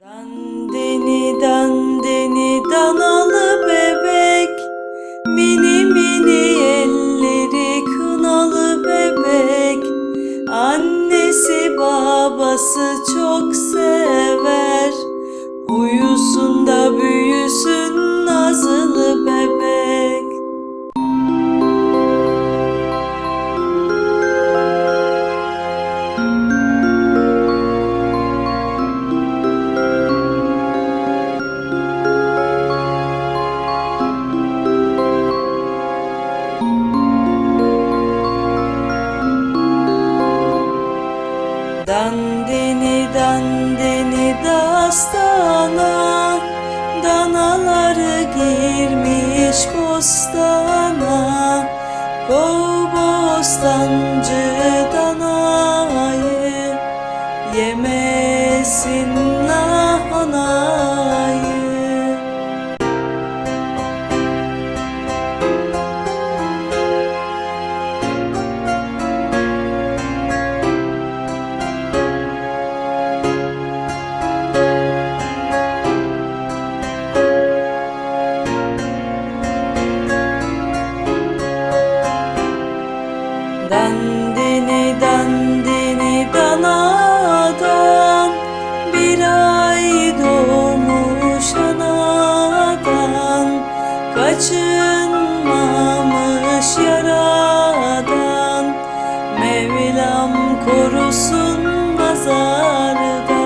Dandini dandini danalı bebek. Mini mini elleri kınalı bebek. Annesi babası çok korusun nazarda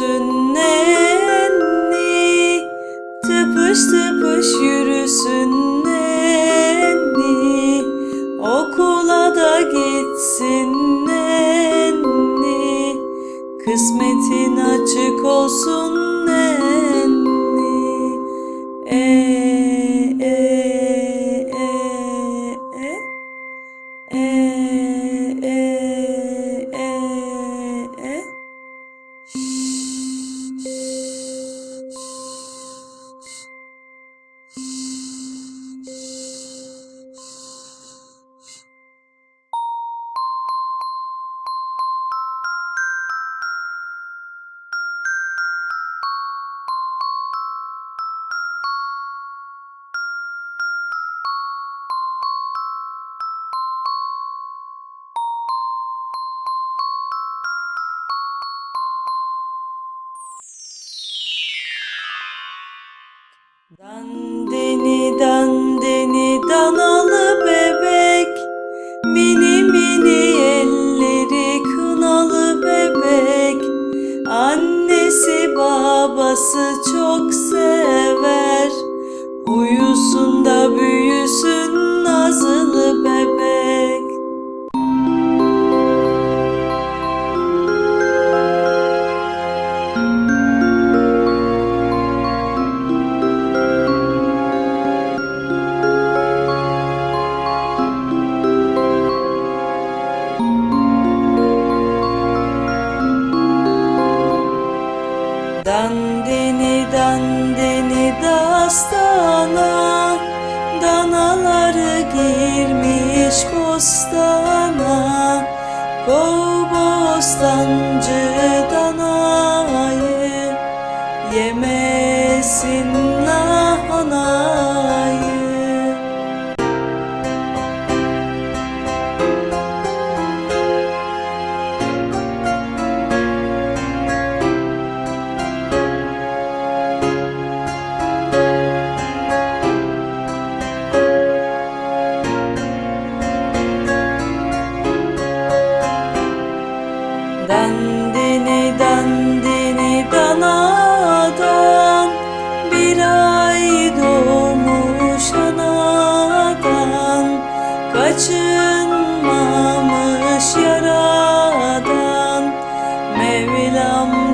yürüsün nenni Tıpış tıpış yürüsün nenni Okula da gitsin nenni Kısmetin açık olsun Dandini dandini danalı bebek. Mini mini elleri kınalı bebek. Annesi babası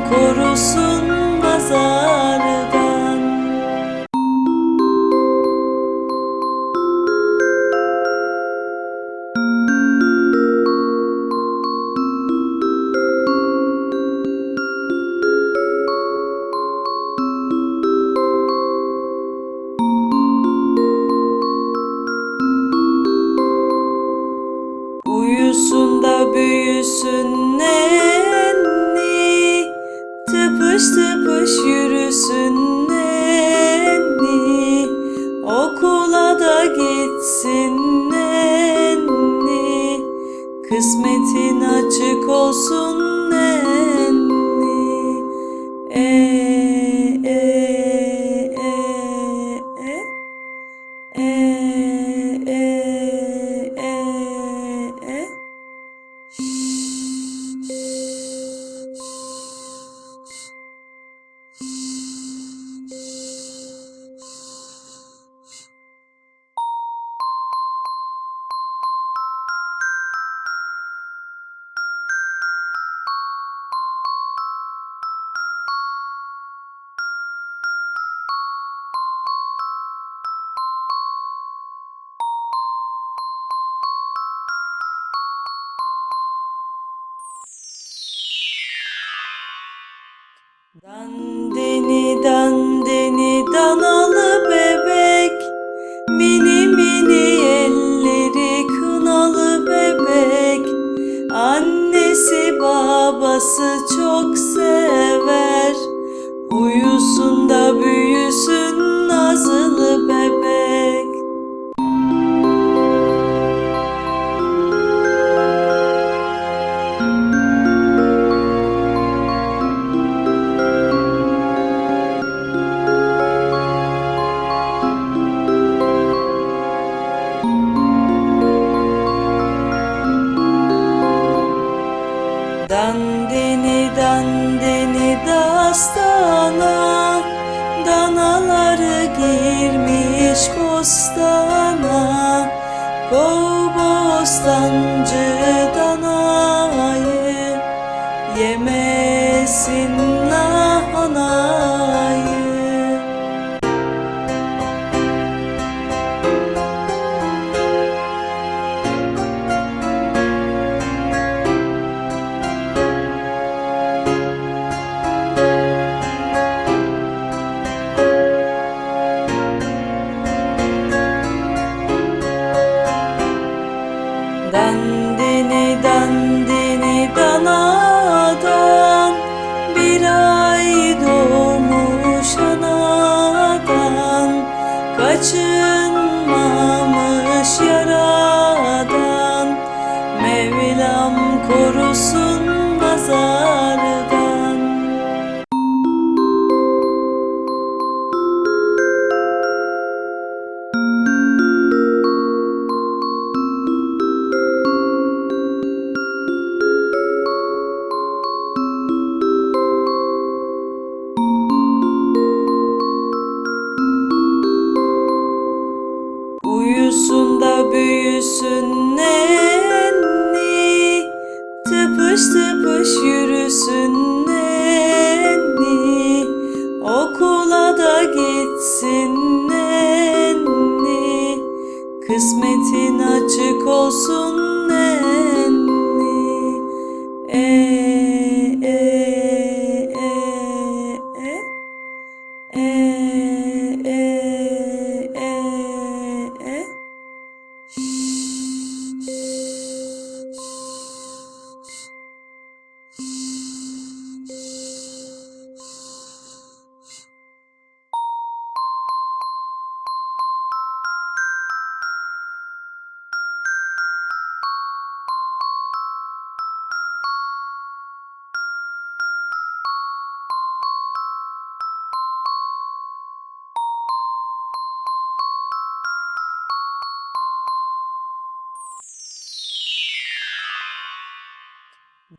korusun nazar. omzunda büyüsün. Kucağında büyüsün nenni Tıpış tıpış yürüsün nenni. Okula da gitsin nenni Kısmetin açık olsun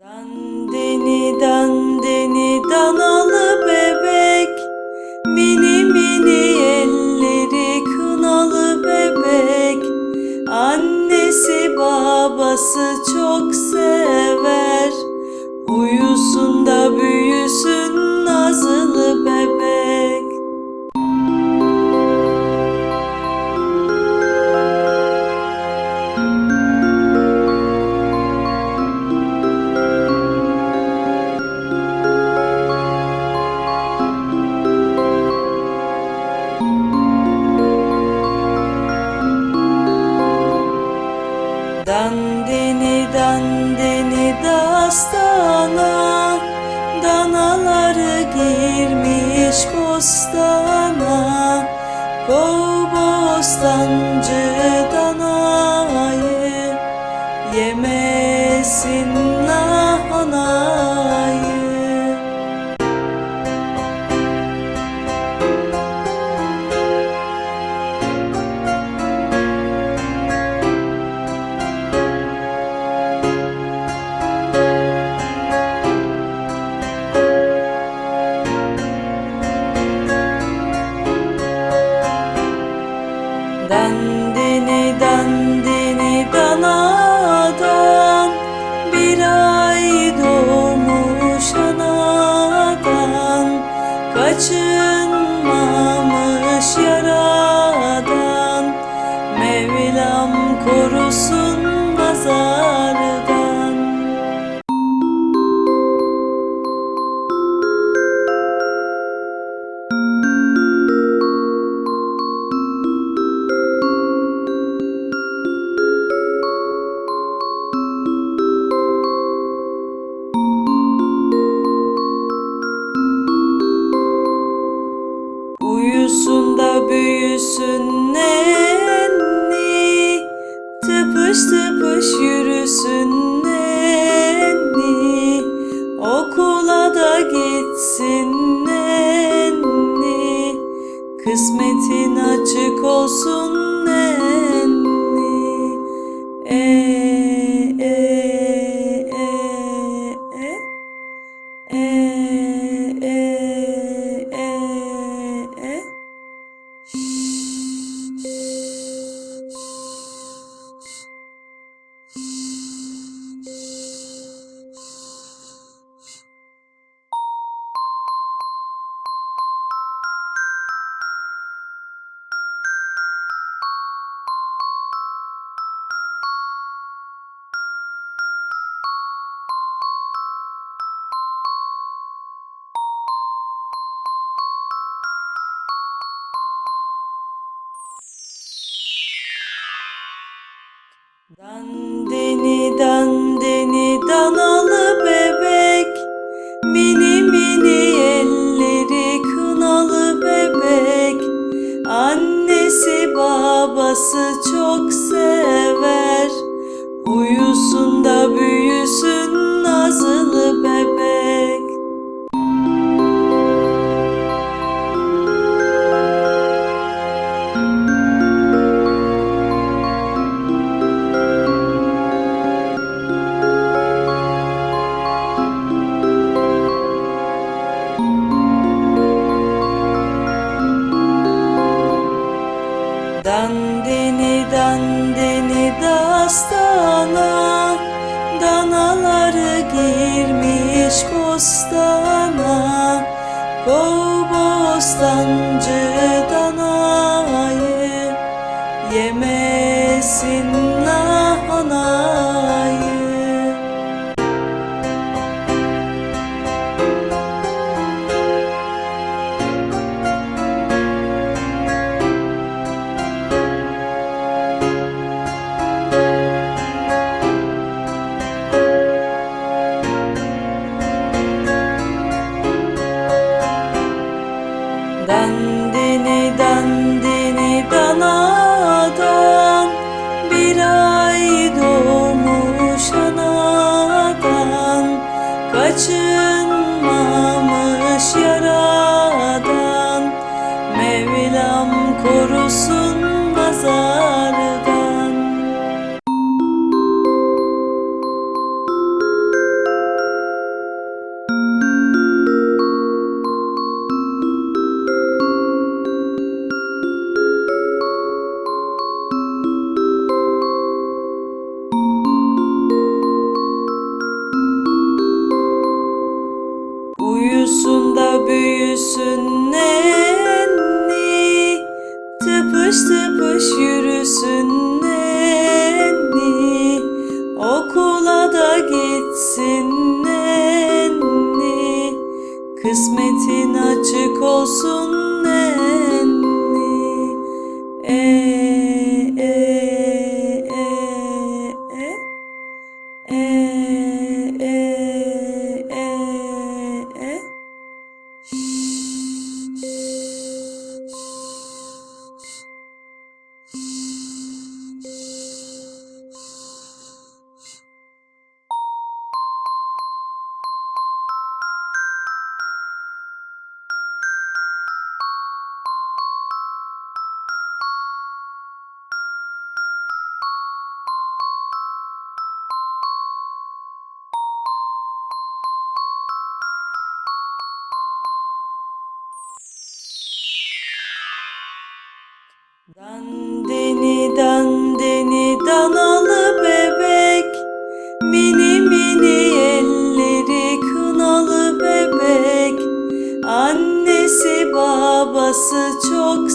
Dandini dandini danalı bebek. Mini mini elleri kınalı bebek. Annesi babası çok sever Köyden deni dastana Danaları girmiş kostana por. eh, eh. göğsünde Dandini dandini danalı bebek. Mini mini elleri kınalı bebek. Annesi babası çok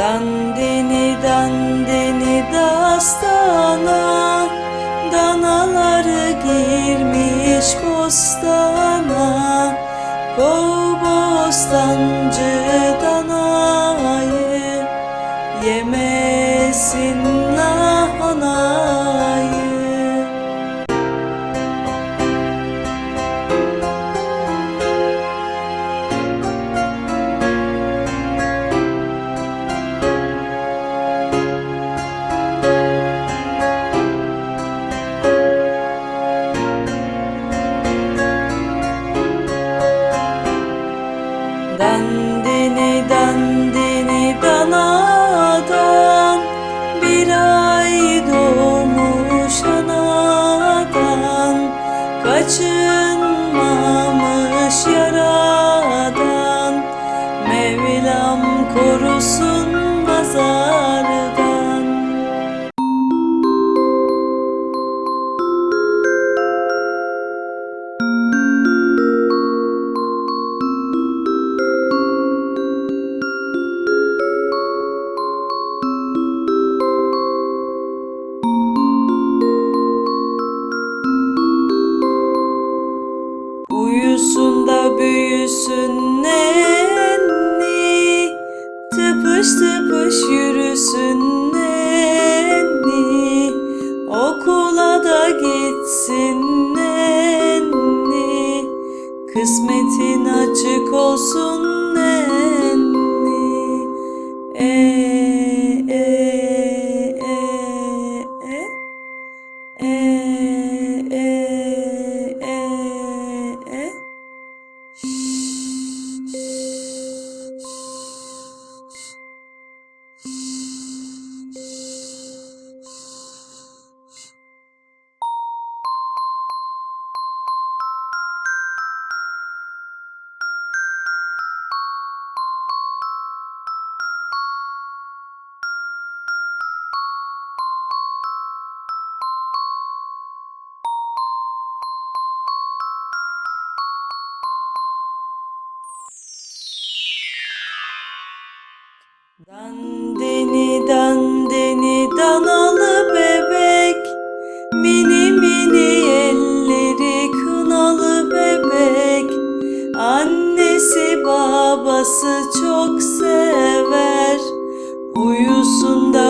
Dandini dandini dastana Danaları girmiş kostana Kov bostancı danayı yemesin çok sever. Uyusun da